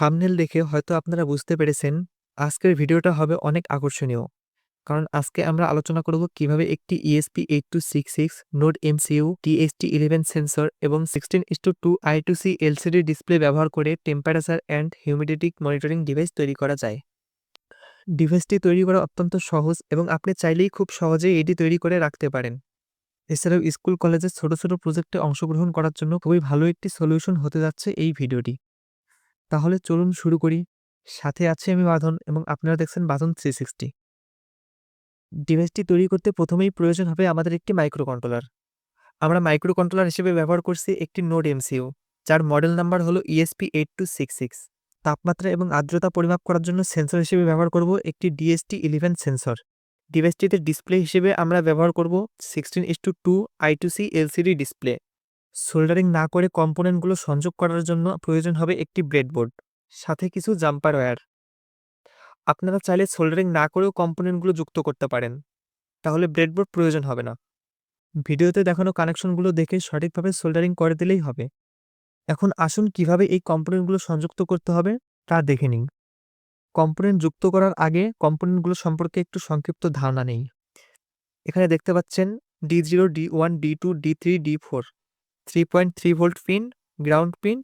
Thumbnail দেখে হয়তো আপনারা বুঝতে পেরেছেন আজকের ভিডিওটা হবে অনেক আকর্ষণীয়। কারণ আজকে আমরা আলোচনা করব কীভাবে একটি ESP eight two six six node MCU TST eleven sensor এবং sixteen is two two I two C LCD display ব্যবহার করে temperature and humidity monitoring device তৈরি করা যায়। ডিভাইসটি তৈরি করা অত্যন্ত সহজ এবং আপনি চাইলেই খুব সহজেই এটি তৈরি করে রাখতে পারেন। এছাড়াও স্কুল, কলেজের ছোট ছোট প্রজেক্টে অংশগ্রহণ করার জন্য খুবই ভালো একটি সলিউশন হতে যাচ্ছে এই ভিডিওটি। তাহলে চলুন শুরু করি। সাথে আছে আমি বাঁধন এবং আপনারা দেখছেন বাঁধন থ্রি সিক্সটি ডিভাইসটি তৈরি করতে প্রথমেই প্রয়োজন হবে আমাদের একটি মাইক্রো কন্ট্রোলার আমরা মাইক্রো কন্ট্রোলার হিসেবে ব্যবহার করছি একটি নোড এমসিও যার মডেল নাম্বার হলো ESP eight two six six তাপমাত্রা এবং আর্দ্রতা পরিমাপ করার জন্য সেন্সর হিসেবে ব্যবহার করব একটি ডিএসটি ইলেভেন সেন্সর ডিভাইসটিতে ডিসপ্লে হিসেবে আমরা ব্যবহার করব sixteen is two two I two C LCD display soldering না করে কম্পোনেন্টগুলো সংযোগ করার জন্য প্রয়োজন হবে একটি ব্রেডবোর্ড, সাথে কিছু জাম্পার ওয়্যার। আপনারা চাইলে সোল্ডারিং না করেও কম্পোনেন্টগুলো যুক্ত করতে পারেন, তাহলে ব্রেডবোর্ড প্রয়োজন হবে না। ভিডিওতে দেখানো কানেকশনগুলো দেখে সঠিকভাবে সোল্ডারিং করে দিলেই হবে। এখন আসুন কীভাবে এই কম্পোনেন্টগুলো সংযুক্ত করতে হবে, তা দেখে নিন। কম্পোনেন্ট যুক্ত করার আগে কম্পোনেন্টগুলো সম্পর্কে একটু সংক্ষিপ্ত ধারণা নেই। এখানে দেখতে পাচ্ছেন D zero D one D two D three D four three point three volt pin ground pin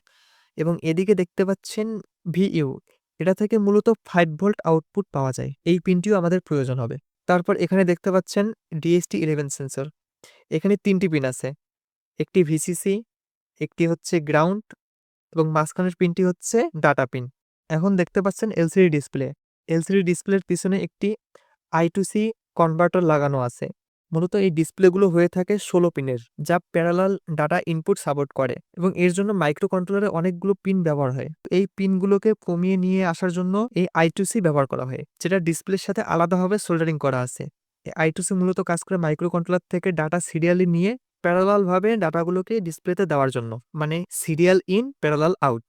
এবং এদিকে দেখতে পাচ্ছেন ভিইউ এটা থেকে মূলত ফাইভ ভোল্ট আউটপুট পাওয়া যায়। এই পিনটিও আমাদের প্রয়োজন হবে। তারপর এখানে দেখতে পাচ্ছেন ডিএসটি ইলেভেন সেন্সর এখানে তিনটি পিন আছে। একটি ভিসিসি একটি হচ্ছে গ্রাউন্ড এবং মাঝখানের পিনটি হচ্ছে ডাটা পিন এখন দেখতে পাচ্ছেন এলসিডি ডিসপ্লে এলসিডি ডিসপ্লের পিছনে একটি আই টু সি কনভার্টার লাগানো আছে। মূলত এই ডিসপ্লেগুলো হয়ে থাকে ষোলো পিনের, যা প্যারালাল ডাটা ইনপুট সাপোর্ট করে এবং এর জন্য মাইক্রো কন্ট্রোলারে অনেকগুলো পিন ব্যবহার হয়। এই পিনগুলোকে কমিয়ে নিয়ে আসার জন্য এই আই টু ব্যবহার করা হয়, যেটা ডিসপ্লের সাথে আলাদাভাবে সোল্ডারিং করা আছে। এই আই টু মূলত কাজ করে মাইক্রো কন্ট্রোলার থেকে ডাটা সিরিয়ালি নিয়ে প্যারালাল ভাবে ডাটাগুলোকে ডিসপ্লেতে দেওয়ার জন্য মানে সিরিয়াল ইন, প্যারালাল আউট।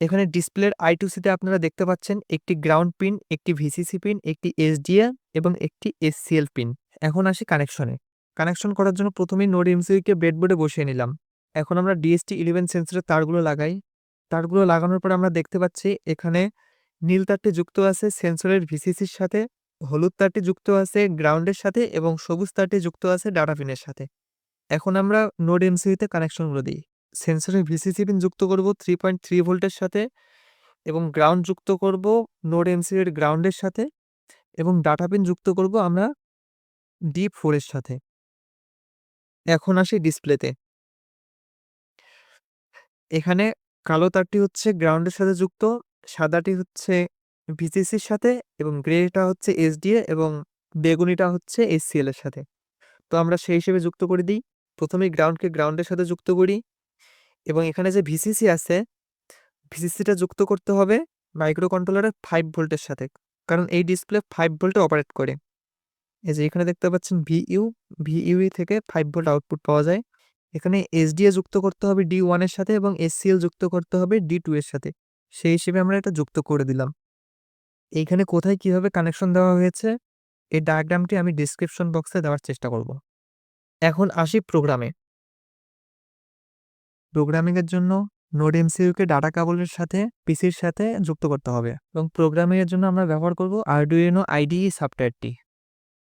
এখানে ডিসপ্লের আই টু আপনারা দেখতে পাচ্ছেন একটি গ্রাউন্ড পিন, একটি ভিসিসি পিন, একটি এসডিএ এবং একটি এসসিএল পিন। এখন আসি কানেকশনে কানেকশন করার জন্য প্রথমেই নোড এমসিউকে ব্রেডবোর্ডে বসিয়ে নিলাম। এখন আমরা ডিএসটি ইলেভেন সেন্সরের তারগুলো লাগাই। তারগুলো লাগানোর পর আমরা দেখতে পাচ্ছি এখানে নীল তারটি যুক্ত আছে সেন্সরের ভিসিসির সাথে, হলুদ তারটি যুক্ত আছে গ্রাউন্ডের সাথে এবং সবুজ তারটি যুক্ত আছে ডাটা পিনের সাথে। এখন আমরা নোড এমসিউতে কানেকশনগুলো দিই। সেন্সরের ভিসিসি পিন যুক্ত করব থ্রি পয়েন্ট থ্রি ভোল্টের সাথে এবং গ্রাউন্ড যুক্ত করব নোড এমসিউ এর গ্রাউন্ডের সাথে এবং ডাটা পিন যুক্ত করব আমরা ডি ফোরের সাথে। এখন আসি ডিসপ্লেতে এখানে কালো তারটি হচ্ছে গ্রাউন্ডের সাথে যুক্ত, সাদাটি হচ্ছে ভিসিসির সাথে এবং গ্রেটা হচ্ছে এসডিএ এবং বেগুনিটা হচ্ছে এসসিএল এর সাথে। তো আমরা সেই হিসেবে যুক্ত করে দিই। প্রথমে গ্রাউন্ডকে গ্রাউন্ডের সাথে যুক্ত করি এবং এখানে যে ভিসিসি আছে ভিসিসিটা যুক্ত করতে হবে মাইক্রো কন্ট্রোলারের ফাইভ ভোল্টের সাথে। কারণ এই ডিসপ্লে ফাইভ ভোল্টে অপারেট করে। এই যে এখানে দেখতে পাচ্ছেন ভিইউ, ভিইউই থেকে ফাইভ ভোল্ট আউটপুট পাওয়া যায়। এখানে এসডিএ যুক্ত করতে হবে ডি ওয়ানের সাথে এবং এসসিএল যুক্ত করতে হবে ডি টু এর সাথে। সেই হিসেবে আমরা এটা যুক্ত করে দিলাম। এইখানে কোথায় কীভাবে কানেকশন দেওয়া হয়েছে, এই ডায়াগ্রামটি আমি ডিসক্রিপশন বক্সে দেওয়ার চেষ্টা করব। এখন আসি প্রোগ্রামে প্রোগ্রামিংয়ের জন্য নোড এমসিইউকে ডাটা কেবলের সাথে পিসির সাথে যুক্ত করতে হবে এবং প্রোগ্রামিংয়ের জন্য আমরা ব্যবহার করব আরডুইনো আইডিই সফটওয়্যারটি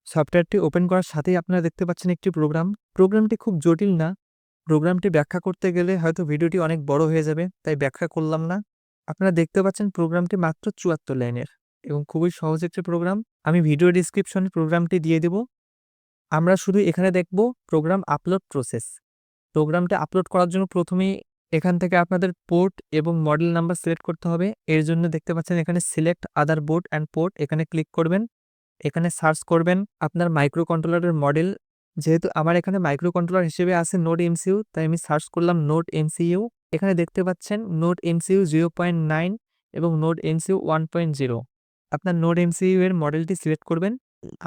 সফটওয়্যারটি ওপেন করার সাথেই আপনারা দেখতে পাচ্ছেন একটি প্রোগ্রাম। প্রোগ্রামটি খুব জটিল না। প্রোগ্রামটি ব্যাখ্যা করতে গেলে হয়তো ভিডিওটি অনেক বড় হয়ে যাবে, তাই ব্যাখ্যা করলাম না। আপনারা দেখতে পাচ্ছেন প্রোগ্রামটি মাত্র চুয়াত্তর লাইনের এবং খুবই সহজ একটি প্রোগ্রাম। আমি ভিডিও ডিসক্রিপশনে প্রোগ্রামটি দিয়ে দেব। আমরা শুধু এখানে দেখব প্রোগ্রাম আপলোড প্রসেস। প্রোগ্রামটা আপলোড করার জন্য প্রথমেই এখান থেকে আপনাদের পোর্ট এবং মডেল নাম্বার সিলেক্ট করতে হবে। এর জন্য দেখতে পাচ্ছেন এখানে select other board and port. এখানে ক্লিক করবেন। এখানে সার্চ করবেন আপনার মাইক্রো কন্ট্রোলারের মডেল। যেহেতু আমার এখানে মাইক্রো কন্ট্রোলার হিসেবে আছে নোট এমসিইউ তাই আমি সার্চ করলাম নোট এমসিইউ এখানে দেখতে পাচ্ছেন node MCU zero point nine এবং node MCU one point zero আপনার নোট এমসিইউ এর মডেলটি সিলেক্ট করবেন।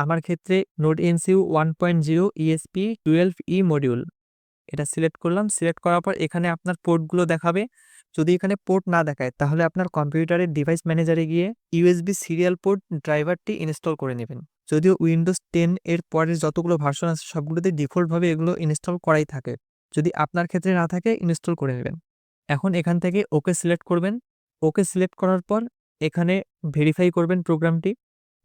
আমার ক্ষেত্রে node MCU one point zero ESP twelve E module এটা সিলেক্ট করলাম। সিলেক্ট করার পর এখানে আপনার পোর্টগুলো দেখাবে। যদি এখানে পোর্ট না দেখায়, তাহলে আপনার কম্পিউটারের ডিভাইস ম্যানেজারে গিয়ে ইউএসবি সিরিয়াল পোর্ট ড্রাইভারটি ইনস্টল করে নেবেন। যদিও উইন্ডোজ টেন এর পরের যতগুলো ভার্সন আছে, সবগুলোতে ডিফল্টভাবে এগুলো ইনস্টল করাই থাকে। যদি আপনার ক্ষেত্রে না থাকে ইনস্টল করে নেবেন। এখন এখান থেকে ওকে সিলেক্ট করবেন। ওকে সিলেক্ট করার পর এখানে ভেরিফাই করবেন প্রোগ্রামটি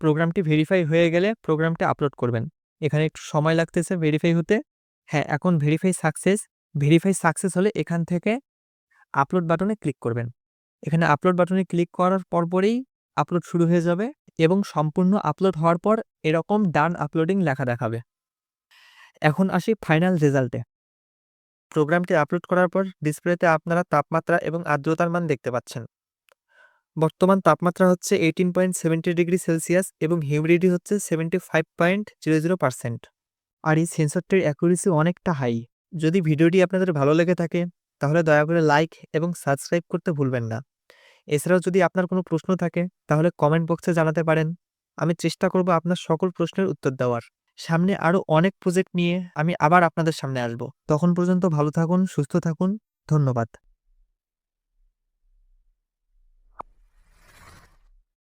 প্রোগ্রামটি ভেরিফাই হয়ে গেলে প্রোগ্রামটি আপলোড করবেন। এখানে একটু সময় লাগতেছে ভেরিফাই হতে। হ্যাঁ এখন ভেরিফাই সাকসেস ভেরিফাই সাকসেস হলে এখান থেকে আপলোড বাটনে ক্লিক করবেন। এখানে আপলোড বাটনে ক্লিক করার পরপরই আপলোড শুরু হয়ে যাবে এবং সম্পূর্ণ আপলোড হওয়ার পর এরকম ডান আপলোডিং লেখা দেখাবে। এখন আসি ফাইনাল রেজাল্টে প্রোগ্রামটি আপলোড করার পর ডিসপ্লেতে আপনারা তাপমাত্রা এবং আর্দ্রতার মান দেখতে পাচ্ছেন। বর্তমান তাপমাত্রা হচ্ছে eighteen point seventy degree Celsius এবং হিউমিডিটি হচ্ছে seventy five point zero zero percent আর এই সেন্সরটির অ্যাকুরেসি অনেকটা হাই যদি ভিডিওটি আপনাদের ভালো লেগে থাকে তাহলে দয়া করে লাইক এবং সাবস্ক্রাইব করতে ভুলবেন না। এছাড়াও যদি আপনার কোনো প্রশ্ন থাকে, তাহলে কমেন্ট বক্সে জানাতে পারেন। আমি চেষ্টা করব আপনার সকল প্রশ্নের উত্তর দেওয়ার। সামনে আরও অনেক প্রজেক্ট নিয়ে আমি আবার আপনাদের সামনে আসব। তখন পর্যন্ত ভালো থাকুন, সুস্থ থাকুন। ধন্যবাদ।